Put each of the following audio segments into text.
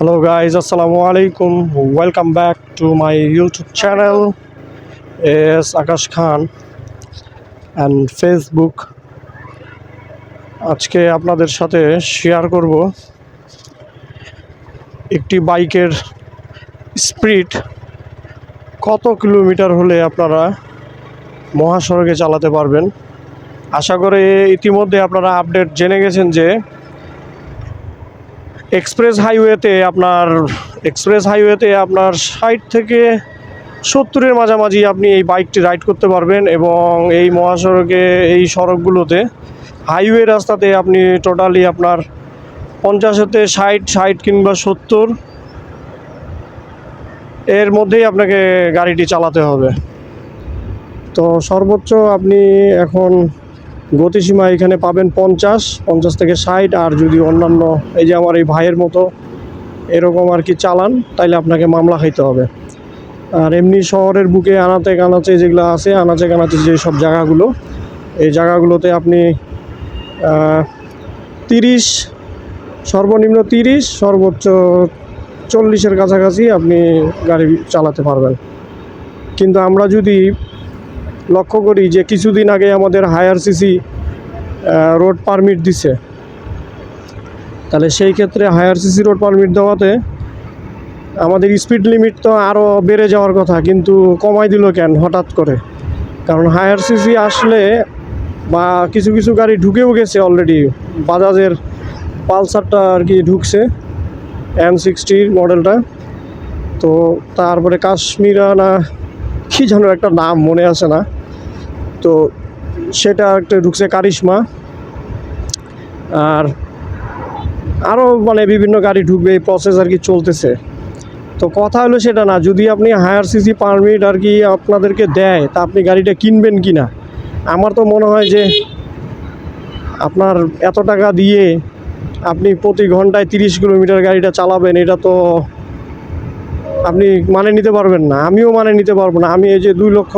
Hello guys আসসালামু আলাইকুম welcome back to my YouTube channel S Akash Khan and Facebook আজকে আপনাদের সাথে শেয়ার করব একটি বাইকের স্পিড কত কিলোমিটার হলে আপনারা মহাসড়কে চালাতে পারবেন? আশা করে ইতিমধ্যে আপনারা আপডেট জেনে গেছেন যে এক্সপ্রেস হাইওয়েতে আপনার, এক্সপ্রেস হাইওয়েতে আপনার ষাট থেকে সত্তরের মাঝামাঝি আপনি এই বাইকটি রাইড করতে পারবেন এবং এই মহাসড়কে, এই সড়কগুলোতে হাইওয়ে রাস্তাতে আপনি টোটালি আপনার পঞ্চাশেতে ষাট ষাট কিংবা সত্তর এর মধ্যেই আপনাকে গাড়িটি চালাতে হবে। তো সর্বোচ্চ আপনি এখন গতিসীমা এখানে পাবেন পঞ্চাশ পঞ্চাশ থেকে ষাট, আর যদি অন্যান্য এই যে আমার এই ভাইয়ের মতো এরকম আর কি চালান, তাইলে আপনাকে মামলা খাইতে হবে। আর এমনি শহরের বুকে আনাতে কানাচে যেগুলো আছে, আনাচে কানাচে যে সব জায়গাগুলো, এই জায়গাগুলোতে আপনি তিরিশ, সর্বনিম্ন তিরিশ, সর্বোচ্চ চল্লিশের কাছাকাছি আপনি গাড়ি চালাতে পারবেন। কিন্তু আমরা যদি লক্ষ্য করি যে কিছুদিন আগে আমাদের হায়ার সিসি রোড পারমিট দিছে। তাহলে সেই ক্ষেত্রে হায়ার সিসি রোড পারমিট দেওয়াতে আমাদের স্পিড লিমিট তো আরও বেড়ে যাওয়ার কথা, কিন্তু কমাই দিল কেন হঠাৎ করে? কারণ হায়ার সিসি আসলে বা কিছু কিছু গাড়ি ঢুকেও গেছে অলরেডি বাজাজের পালসারটা আর কি ঢুকছে এন সিক্সটির মডেলটা তো তারপরে কাশ্মীরা না কী যেন একটা নাম মনে আসে না। তো সেটা একটা ঢুকছে কারিশমা। আর আরও মানে বিভিন্ন গাড়ি ঢুকবে, এই প্রসেস আর কি চলতেছে। তো কথা হলো সেটা না, যদি আপনি হায়ার সিসি পারমিট আর কি আপনাদেরকে দেয়, তা আপনি গাড়িটা কিনবেন কি না? আমার তো মনে হয় যে আপনার এত টাকা দিয়ে আপনি প্রতি ঘন্টায় তিরিশ কিলোমিটার গাড়িটা চালাবেন, এটা তো আপনি মানে নিতে পারবেন না। আমিও মানে নিতে পারব না। আমি এই যে দুই লক্ষ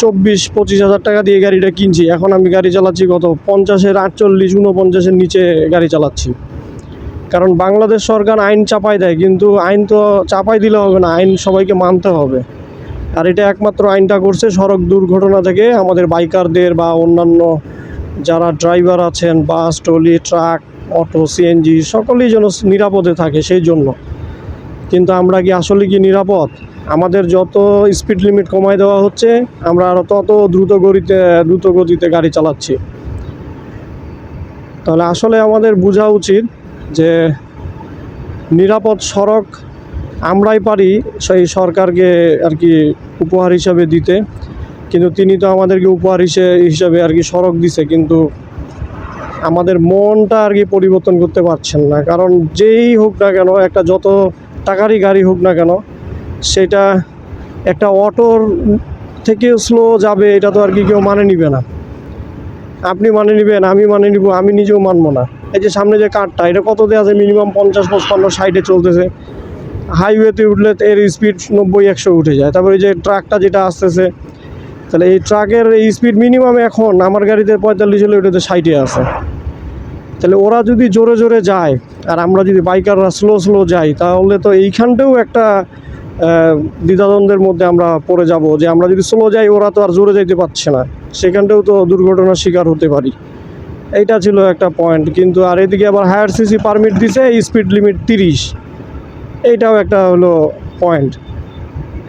চব্বিশ, পঁচিশ হাজার টাকা দিয়ে গাড়িটা কিনছি। এখন আমি গাড়ি চালাচ্ছি কত? পঞ্চাশের আটচল্লিশ, উনপঞ্চাশের নিচে গাড়ি চালাচ্ছি। কারণ বাংলাদেশ সরকার আইন চাপাই দেয়, কিন্তু আইন তো চাপাই দিলে হবে না, আইন সবাইকে মানতে হবে। আর এটা একমাত্র আইনটা করছে সড়ক দুর্ঘটনা থেকে আমাদের বাইকারদের বা অন্যান্য যারা ড্রাইভার আছেন, bus trolley truck, auto, CNG, সকলেই যেন নিরাপদে থাকে সেই জন্য। কিন্তু আমরা কি আসলে কি নিরাপদ? আমাদের যত স্পিড লিমিট কমায় দেওয়া হচ্ছে, আমরা আরও তত দ্রুত গতিতে দ্রুত গতিতে গাড়ি চালাচ্ছি। তাহলে আসলে আমাদের বোঝা উচিত যে নিরাপদ সড়ক আমরাই পারি সেই সরকারকে আর কি উপহার হিসাবে দিতে। কিন্তু তিনি তো আমাদেরকে উপহার হিসেবে হিসাবে আর কি সড়ক দিছে, কিন্তু আমাদের মনটা আর কি পরিবর্তন করতে পারছেন না। কারণ যেই হোক না কেন, একটা যত টাকারই গাড়ি হোক না কেন সেটা একটা অটোর থেকে স্লো যাবে, এটা তো আর কি কেউ মানে নিবে না। আপনি মানে নিবেন, আমি মানে নিব, আমি নিজেও মানবো না। এই যে সামনে যে কারটা, এটা কত দেওয়া আছে? মিনিমাম পঞ্চাশ, পঁচপান্ন সাইডে চলতেছে। হাইওয়েতে উঠলে এর স্পিড নব্বই, একশো উঠে যায়। তারপরে যে ট্রাকটা যেটা আসতেছে, তাহলে এই ট্রাকের এই স্পিড মিনিমাম এখন আমার গাড়িতে পঁয়তাল্লিশ হলে ওটাতে ষাটে আছে। তাহলে ওরা যদি জোরে জোরে যায়, আর আমরা যদি বাইকাররা স্লো স্লো যাই, তাহলে তো এইখানটাও একটা দ্বিধাদ্বন্দ্বের মধ্যে আমরা পড়ে যাব যে আমরা যদি স্লো যাই, ওরা তো আর জোরে যাইতে পারছে না। সেখানটাও তো দুর্ঘটনার শিকার হতে পারি। এইটা ছিল একটা পয়েন্ট কিন্তু আর এদিকে আবার হায়ার সিসি পারমিট দিছে স্পিড লিমিট তিরিশ। এইটাও একটা হলো পয়েন্ট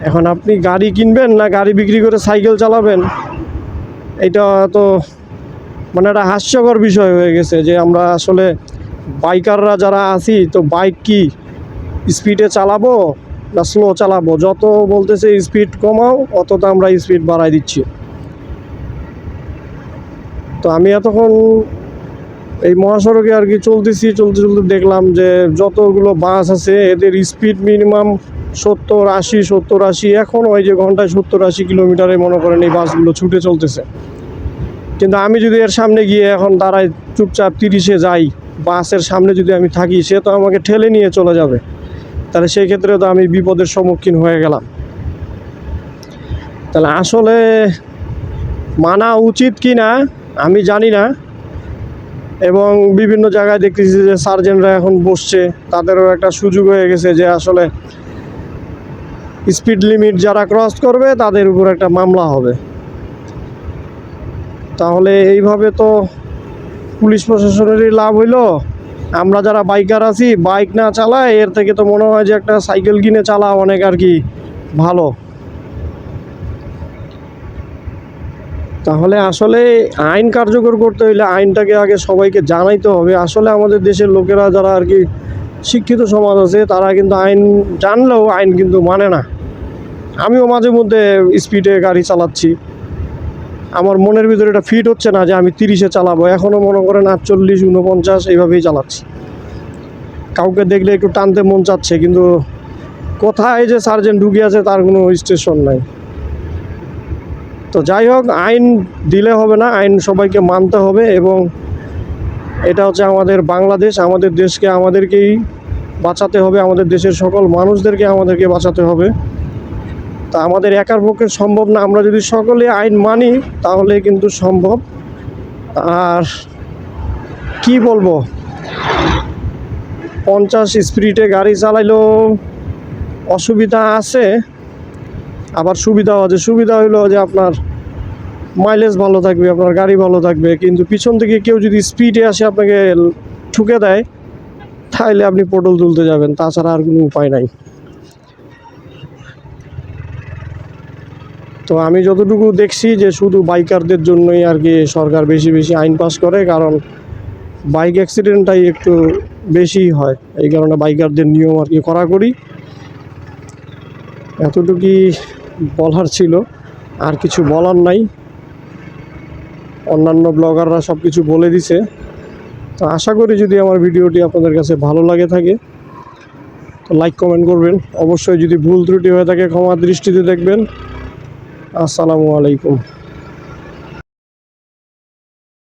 এখন আপনি গাড়ি কিনবেন না গাড়ি বিক্রি করে সাইকেল চালাবেন এটা তো মানে একটা হাস্যকর বিষয় হয়ে গেছে যে আমরা আসলে বাইকাররা যারা আছি, তো বাইক কি স্পিডে চালাবো? না স্লো চালাবো। যত বলতেছে স্পিড কমাও, অত তো আমরা স্পিড বাড়াই দিচ্ছি। তো আমি এতক্ষণ এই মহাসড়কে আর কি চলতেছি, চলতে চলতে দেখলাম যে যতগুলো বাস আছে, এদের স্পিড মিনিমাম সত্তর আশি সত্তর আশি। এখন ওই যে ঘন্টায় সত্তর আশি কিলোমিটারে মনে করেন এই বাসগুলো ছুটে চলতেছে। কিন্তু আমি যদি এর সামনে গিয়ে এখন দাঁড়ায় চুপচাপ তিরিশে যাই, বাসের সামনে যদি আমি থাকি, সে তো আমাকে ঠেলে নিয়ে চলে যাবে। তাহলে সেই ক্ষেত্রে তো আমি বিপদের সম্মুখীন হয়ে গেলাম। তাহলে আসলে মানা উচিত কি না, আমি জানি না। এবং বিভিন্ন জায়গায় দেখতেছি যে সার্জেনরা এখন বসছে, তাদেরও একটা সুযোগ হয়ে গেছে যে আসলে স্পিড লিমিট যারা ক্রস করবে, তাদের উপর একটা মামলা হবে। তাহলে এইভাবে তো পুলিশ প্রশাসনেরই লাভ হইল। আমরা যারা বাইকার আছি বাইক না চালায়, এর থেকে তো মনে হয় যে একটা সাইকেল কিনে চালা অনেক আর কি ভালো। তাহলে আসলে আইন কার্যকর করতে হইলে আইনটাকে আগে সবাইকে জানাইতে হবে। আসলে আমাদের দেশের লোকেরা যারা আর কি শিক্ষিত সমাজ আছে, তারা কিন্তু আইন জানলেও আইন কিন্তু মানে না। আমিও মাঝে মধ্যে স্পিডে গাড়ি চালাচ্ছি। আমার মনের ভিতরে এটা ফিট হচ্ছে না যে আমি তিরিশে চালাবো। এখনও মনে করেন আটচল্লিশ উনপঞ্চাশ এইভাবেই চালাচ্ছি। কাউকে দেখলে একটু টানতে মন চাচ্ছে, কিন্তু কোথায় যে সার্জেন্ট ঢুকে আছে তার কোনো স্টেশন নাই। তো যাই হোক, আইন দিলে হবে না, আইন সবাইকে মানতে হবে এবং এটা হচ্ছে আমাদের বাংলাদেশ, আমাদের দেশকে আমাদেরকেই বাঁচাতে হবে, আমাদের দেশের সকল মানুষদেরকে আমাদেরকে বাঁচাতে হবে। তা আমাদের একার পক্ষে সম্ভব না। আমরা যদি সকলে আইন মানি, তাহলে কিন্তু সম্ভব। আর কি বলব? পঞ্চাশ স্পিডে গাড়ি চালাইলেও অসুবিধা আছে। আবার সুবিধাও আছে। সুবিধা হইল যে আপনার মাইলেজ ভালো থাকবে, আপনার গাড়ি ভালো থাকবে। কিন্তু পিছন থেকে কেউ যদি স্পিডে আসে, আপনাকে ঠুকে দেয় তাহলে আপনি পটল তুলতে যাবেন। তাছাড়া আর কোনো উপায় নাই। তো আমি যতটুকু দেখছি যে শুধু বাইকারদের জন্যই আর কি সরকার বেশি বেশি আইন পাস করে, কারণ বাইক অ্যাক্সিডেন্টটাই একটু বেশি হয়। এই কারণে বাইকারদের নিয়ম আর কি কড়াকড়ি। এতটুকুই বলার ছিল। আর কিছু বলার নাই। অন্যান্য ব্লগাররা সব কিছু বলে দিছে। তো আশা করি যদি আমার ভিডিওটি আপনাদের কাছে ভালো লাগে থাকে, তো লাইক কমেন্ট করবেন। অবশ্যই যদি ভুল ত্রুটি হয়ে থাকে, ক্ষমা দৃষ্টিতে দেখবেন। আসসালামু আলাইকুম।